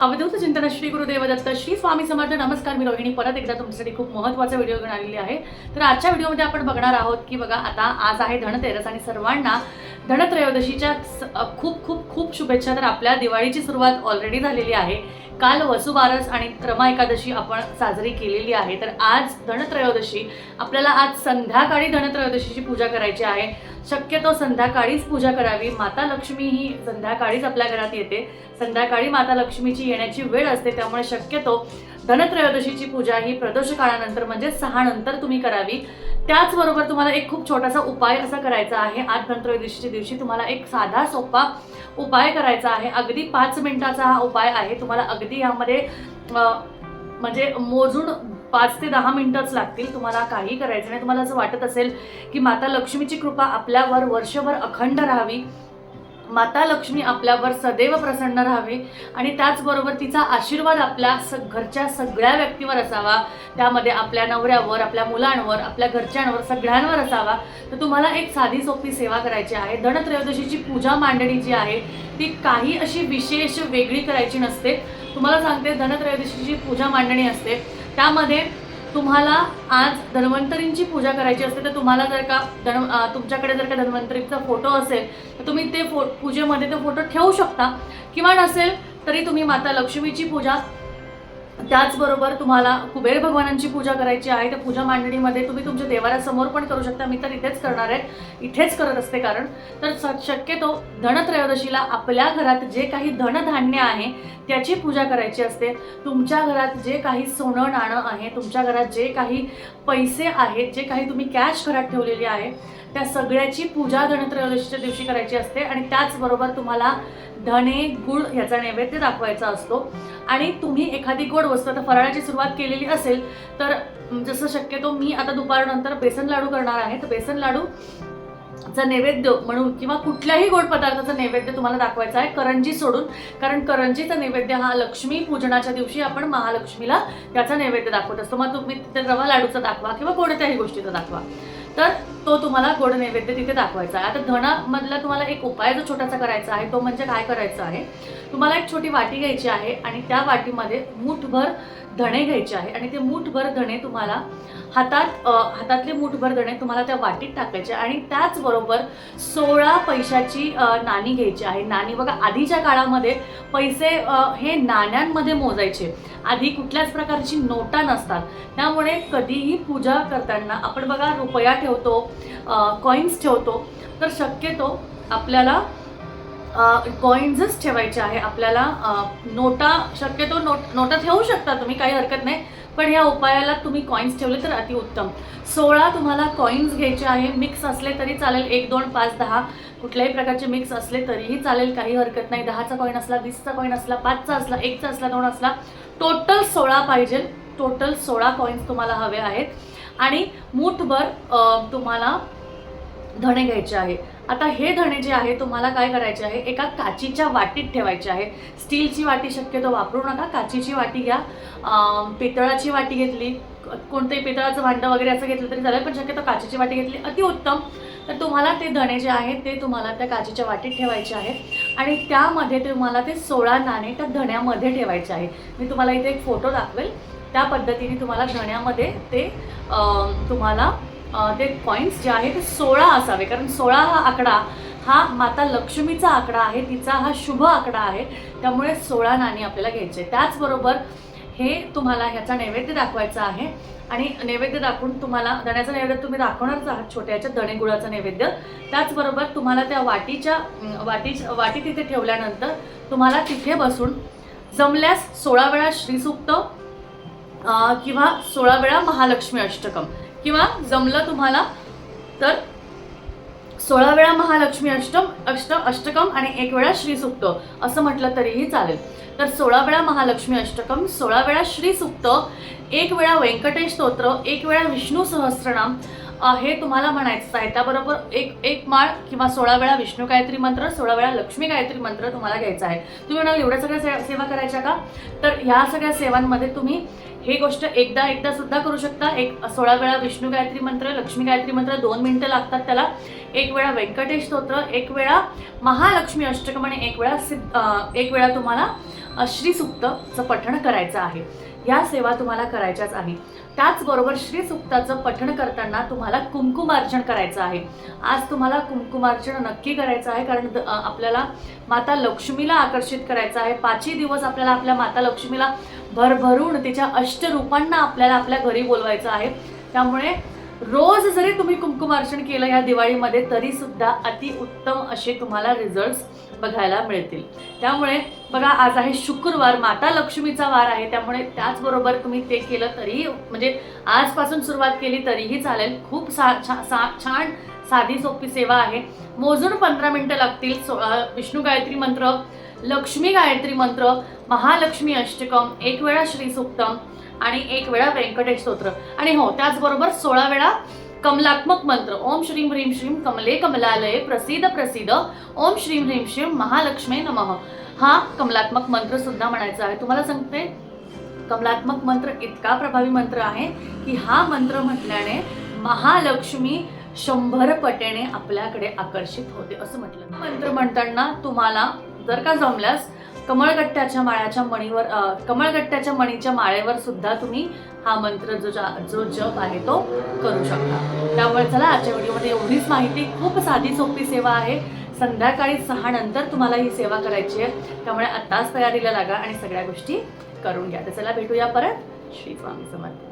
अवधूत चिंतन श्री गुरुदेव दत्त श्री स्वामी समर्थ नमस्कार मी रोहिणी. परत एकदा तुमच्यासाठी खूप महत्त्वाचा व्हिडिओ घेऊन आलेली आहे. तर आजच्या व्हिडिओमध्ये आपण बघणार आहोत की बघा आता आज आहे धनतेरस आणि सर्वांना धनत्रयोदशीच्या स- खूप खूप खूप शुभेच्छा तर आपल्या दिवाळीची सुरुवात ऑलरेडी झालेली आहे. काल वसुबारस आणि क्रमा एकादशी आपण साजरी केलेली आहे. तर आज धनत्रयोदशी आपल्याला आज संध्याकाळी धनत्रयोदशीची पूजा करायची आहे. शक्यतो संध्याकाळीच पूजा करावी. माता लक्ष्मी ही संध्याकाळीच आपल्या घरात येते. संध्याकाळी माता लक्ष्मीची येण्याची वेळ असते त्यामुळे शक्यतो धनत्रयोदशीची पूजा ही प्रदोष काळानंतर म्हणजे सहा नंतर तुम्ही करावी. त्याचबरोबर तुम्हाला एक खूप छोटासा उपाय असा करायचा आहे. आज धनत्रयोदशीच्या दिवशी तुम्हाला एक साधा सोपा उपाय करायचा आहे. अगदी पाच मिनिटाचा हा उपाय आहे. तुम्हाला अगदी यामध्ये म्हणजे मोजून पाच ते दहा मिनिटंच लागतील. तुम्हाला काही करायचं नाही. तुम्हाला असं वाटत असेल की माता लक्ष्मीची कृपा आपल्यावर वर्षभर अखंड राहावी. माता लक्ष्मी आपल्यावर सदैव प्रसन्न राहावी. आणि त्याचबरोबर तिचा आशीर्वाद आपल्या स घरच्या सगळ्या व्यक्तीवर असावा. त्यामध्ये आपल्या नवऱ्यावर आपल्या मुलांवर आपल्या घरच्यांवर सगळ्यांवर असावा. तर तुम्हाला एक साधी सोपी सेवा करायची आहे. धनत्रयोदशीची पूजा मांडणी जी आहे. ती काही अशी विशेष वेगळी करायची नसते. तुम्हाला सांगते धनत्रयोदशीची पूजा मांडणी असते. त्यामध्ये तुम्हाला आज धन्वंतरींची पूजा करायची असते तर तुम्हाला जर का धन तुमच्याकडे जर का धन्वंतरीचा फोटो असेल तर तुम्ही ते फो पूजेमध्ये तो फोटो ठेवू शकता. किंवा नसेल तरी तुम्ही माता लक्ष्मीची पूजा त्याचबरोबर तुम्हाला कुबेर भगवानांची पूजा करायची आहे त्या पूजा मांडणीमध्ये तुम्ही तुमच्या देवाऱ्यासमोर पण करू शकता. मी तर इथेच करणार आहे. इथेच करत असते कारण तर स- शक्यतो धनत्रयोदशीला आपल्या घरात जे काही धनधान्य आहे त्याची पूजा करायची असते. तुमच्या घरात जे काही सोनं नाणं आहे तुमच्या घरात जे काही पैसे आहेत जे काही तुम्ही कॅश घरात ठेवलेली आहे त्या सगळ्याची पूजा धनत्रयोदशीच्या दिवशी करायची असते आणि त्याचबरोबर तुम्हाला धने गुळ ह्याचा नैवेद्य दाखवायचा असतो. आणि तुम्ही एखादी गोड वस्तू आता फराळाची सुरुवात केलेली असेल तर जसं शक्यतो मी आता दुपारनंतर बेसन लाडू करणार आहे. तर बेसन लाडू चा नैवेद्य म्हणून किंवा कुठल्याही गोड पदार्थाचा नैवेद्य तुम्हाला दाखवायचा आहे करंजी सोडून. कारण करंजीचा नैवेद्य हा लक्ष्मी पूजनाच्या दिवशी आपण महालक्ष्मीला त्याचा नैवेद्य दाखवत असतो. मग तुम्ही रवा लाडूचा दाखवा किंवा कोणत्याही गोष्टीचा दाखवा. तर तो तुम्हाला गोड नैवेद्य तिथे दाखवायचा आहे. आता धणामधला तुम्हाला एक उपाय जो छोटासा करायचा आहे तो म्हणजे काय करायचं आहे? तुम्हाला एक छोटी वाटी घ्यायची आहे आणि त्या वाटीमध्ये मूठभर धणे घ्यायचे आहे आणि ते मूठभर धणे तुम्हाला हातात हातातले मूठभर धणे तुम्हाला त्या वाटीत टाकायचे आणि त्याचबरोबर सोळा पैशाची नाणी घ्यायची आहे. नाणी बघा आधीच्या काळामध्ये पैसे हे नाण्यांमध्ये मोजायचे. आधी कुठल्याच प्रकारची नोटा नसतात. त्यामुळे कधीही पूजा करताना आपण बघा रुपया ठेवतो कॉईन्स ठेवतो तर शक्यतो आपल्याला कॉईन्सच ठेवायचे आहे. आपल्याला नोटा शक्यतो नोट नोटा ठेवू शकता तुम्ही काही हरकत नाही. पण या उपायाला तुम्ही कॉईन्स ठेवले तर अतिउत्तम सोळा तुम्हाला कॉईन्स घ्यायचे आहे. मिक्स असले तरी चालेल. एक दोन पाच दहा. कुठल्याही प्रकारचे मिक्स असले तरीही चालेल. काही हरकत नाही. दहाचा कॉईन असला वीसचा कॉईन असला पाचचा असला एकचा असला दोन असला. टोटल सोळा पाहिजे. टोटल सोळा कॉईन्स तुम्हाला हवे आहेत. आणि मूठभर तुम्हाला धणे घ्यायचे आहे. आता हे धणे जे आहे तुम्हाला काय करायचे आहे? एका काचीच्या वाटीत ठेवायचे आहे. स्टीलची वाटी शक्यतो वापरू नका. काचीची वाटी घ्या. पितळाची वाटी घेतली. कोणतंही पितळाचं भांडं वगैरे असं घेतलं तरी चालेल पण शक्यतो काचेची वाटी घेतली अतिउत्तम. तर तुम्हाला ते धणे जे आहेत ते तुम्हाला त्या काचीच्या वाटीत ठेवायचे आहेत. आणि त्यामध्ये तुम्हाला ते सोळा नाणे त्या धण्यामध्ये ठेवायचे आहे. मी तुम्हाला इथे एक फोटो दाखवेल. त्या पद्धतीने तुम्हाला धण्यामध्ये ते तुम्हाला ते कॉईन्स जे आहे ते सोळा असावे. कारण सोळा हा आकडा हा माता लक्ष्मीचा आकडा आहे तिचा हा शुभ आकडा आहे. त्यामुळे सोळा नाणी आपल्याला घ्यायचे. त्याचबरोबर हे तुम्हाला ह्याचा नैवेद्य दाखवायचा आहे. आणि नैवेद्य दाखवून तुम्हाला दण्याचा नैवेद्य तुम्ही दाखवणारच आहात छोट्याच्या दणे गुळाचा नैवेद्य. त्याचबरोबर तुम्हाला त्या वाटीच्या वाटी वाटी तिथे ठेवल्यानंतर तुम्हाला तिथे बसून जमल्यास सोळा वेळा श्रीसूक्त किंवा सोळा वेळा महालक्ष्मी अष्टकम. किंवा जमलं तुम्हाला तर सोळा वेळा महालक्ष्मी अष्टम अष्ट अष्टकम आणि एक वेळा श्रीसुक्त. असं म्हटलं तरीही चालेल. तर सोळा वेळा महालक्ष्मी अष्टकम सोळा वेळा श्रीसुक्त एक वेळा व्यंकटेश स्तोत्र एक वेळा विष्णू सहस्रनाम हे तुम्हाला म्हणायचं आहे. त्याबरोबर एक एक माळ किंवा सोळा वेळा विष्णू गायत्री मंत्र सोळा वेळा लक्ष्मी गायत्री मंत्र तुम्हाला घ्यायचा आहे. तुम्ही म्हणाल एवढ्या सगळ्या से- सेवा करायच्या का? तर ह्या सगळ्या सेवांमध्ये तुम्ही हे गोष्ट एकदा एकदा सुद्धा करू शकता. एक सोळा वेळा विष्णू गायत्री मंत्र लक्ष्मी गायत्री मंत्र दोन मिनटं लागतात त्याला. एक वेळा व्यंकटेश स्तोत्र एक वेळा महालक्ष्मी अष्टकम आणि एक वेळा सिद्ध एक वेळा तुम्हाला श्रीसुक्तचं पठण करायचं आहे. या सेवा तुम्हाला करायच्याच आहे. त्याचबरोबर श्रीसुक्ताचं पठण करताना तुम्हाला कुंकुमार्चन करायचं आहे. आज तुम्हाला कुंकुमार्चन नक्की करायचं आहे कारण द- आपल्याला माता लक्ष्मीला आकर्षित करायचं आहे. पाचही दिवस आपल्याला आपल्या माता लक्ष्मीला भरभरून तिच्या अष्टरूपांना आपल्याला आपल्या घरी बोलवायचं आहे. त्यामुळे रोज जरी तुम्ही कुंकुमार्चन केलं या दिवाळीमध्ये तरी सुद्धा अति उत्तम असे तुम्हाला रिझल्ट्स बघायला मिळतील. त्यामुळे बघा आज आहे शुक्रवार माता लक्ष्मीचा वार आहे त्यामुळे त्याचबरोबर तुम्ही ते केलं तरीही म्हणजे आजपासून सुरुवात केली तरीही चालेल. खूप सा छा- सा- छान साधी सोपी सेवा आहे. मोजून पंधरा मिनटं लागतील. सो विष्णू गायत्री मंत्र लक्ष्मी गायत्री मंत्र महालक्ष्मी अष्टकम एक वेळा श्रीसुक्तम आणि एक वेळा व्यंकटेश स्तोत्र. आणि हो त्याचबरोबर सोळा वेळा कमलात्मक मंत्र ओम श्रीम ह्रीम श्रीम कमले कमलालये प्रसिद्ध प्रसिद्ध ओम श्रीम ह्रीम श्रीम महालक्ष्मी नमः. हा कमलात्मक मंत्र सुद्धा म्हणायचा आहे. तुम्हाला सांगते कमलात्मक मंत्र इतका प्रभावी मंत्र आहे की हा मंत्र म्हटल्याने महालक्ष्मी शंभर पटेने आपल्याकडे आकर्षित होते असं म्हटलं मंत्र म्हणताना तुम्हाला जर का जमल्यास कमळगट्ट्याच्या माळ्याच्या मणीवर कमळगट्ट्याच्या मणीच्या माळेवर सुद्धा तुम्ही हा मंत्र जो जो जप आहे तो करू शकता. त्यामुळे चला आजच्या व्हिडिओमध्ये एवढीच माहिती. खूप साधी सोपी सेवा आहे. संध्याकाळी सहा नंतर तुम्हाला ही सेवा करायची आहे. त्यामुळे आत्ताच तयारीला लागा आणि सगळ्या गोष्टी करून घ्या. तर चला भेटूया परत. श्री स्वामी समर्थ.